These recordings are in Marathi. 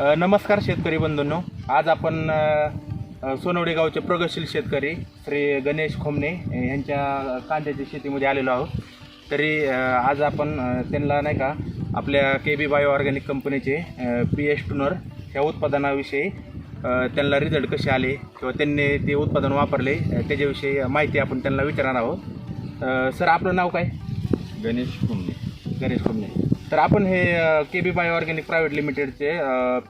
नमस्कार शेतकरी बंधूंनो. आज आपण सोनवडी गावचे प्रगतशील शेतकरी श्री गणेश खोमणे यांच्या कांद्याच्या शेतीमध्ये आलेलो आहोत. तरी आज आपण त्यांना नाही का आपल्या के बी बायो ऑर्गॅनिक कंपनीचे पी एच टुनर ह्या उत्पादनाविषयी त्यांना रिझल्ट कसे आले किंवा त्यांनी ते उत्पादन वापरले त्याच्याविषयी माहिती आपण त्यांना विचारणार आहोत. सर आपलं नाव काय? गणेश कुंभे गणेश खोमणे. तर आपण हे K B bio organic private लिमिटेडचे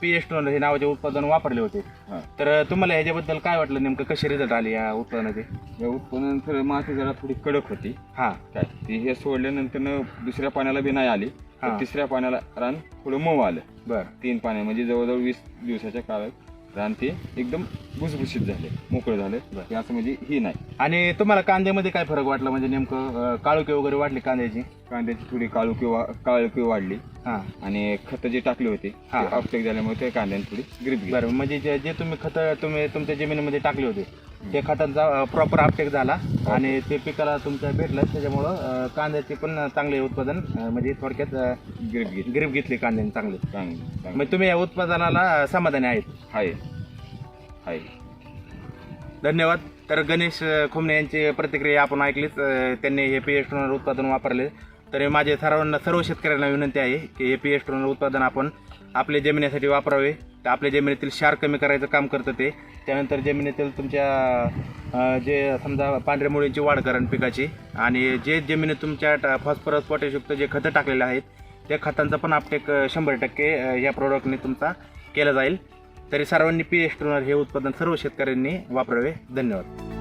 पी एच टोनर हे नावाचे उत्पादन वापरले होते. हां. तर तुम्हाला ह्याच्याबद्दल काय वाटलं नेमकं? कसे रिझल्ट आले या उत्पादनाचे? या उत्पन्नानंतर माती जरा थोडी कडक होती. हां. काय? ती हे सोडल्यानंतर दुसऱ्या पाण्याला बी नाही आली. तर हां. तिसऱ्या पाण्याला रान थोडं मऊ आलं. बरं. तीन पाण्या म्हणजे जवळजवळ वीस दिवसाच्या काळात. आणि ते एकदम भुसभुशीत झाले मोकळे झालं. हे असं म्हणजे ही नाही. आणि तुम्हाला कांद्यामध्ये काय फरक वाटला? म्हणजे नेमकं अ, काळुकी वगैरे वाढली कांद्याची? कांद्याची थोडी काळुकी वा काळुकी वाढली. हां. आणि खतं जे टाकले होते हां. ते अपटेक झाल्यामुळे त्या कांद्याने थोडी ग्रीप बरं म्हणजे जे जे तुम्ही खतं तुम्ही तुमच्या जमिनीमध्ये टाकले होते ते खतांचा प्रॉपर अपटेक झाला आणि ते पिकाला तुमच्या भेटलं त्याच्यामुळं अ, कांद्याचे पण चांगले उत्पादन अ, म्हणजे थोडक्यात ग्रीप गेली ग्रीप घेतली कांद्याने चांगले. चांगली चांगली. म्हणजे तुम्ही या उत्पादनाला अ, समाधानी आहेत? आहे. आहे. धन्यवाद. तर गणेश अ, खुमणे यांची प्रतिक्रिया आपण ऐकलीच अ, त्यांनी हे पी एच उत्पादन वापरले. तर माझे सर्वांना सर्व शेतकऱ्यांना विनंती आहे की हे पी एच उत्पादन आपण आपल्या जमिनीसाठी वापरावे. तर आपल्या जमिनीतील क्षार कमी करायचं काम करतं ते. त्यानंतर जमिनीतील तुमच्या जे समजा पांढऱ्या मुळींची वाढ करण पिकाची. आणि जे जमिनीत तुमच्या फॉस्फरस पोटॅशयुक्त जे खतं टाकलेले आहेत त्या खतांचा पण आपटेक शंभर टक्के या प्रोडक्टने तुमचा केला जाईल. तरी सर्वांनी पी एस हे उत्पादन सर्व शेतकऱ्यांनी वापरावे. धन्यवाद.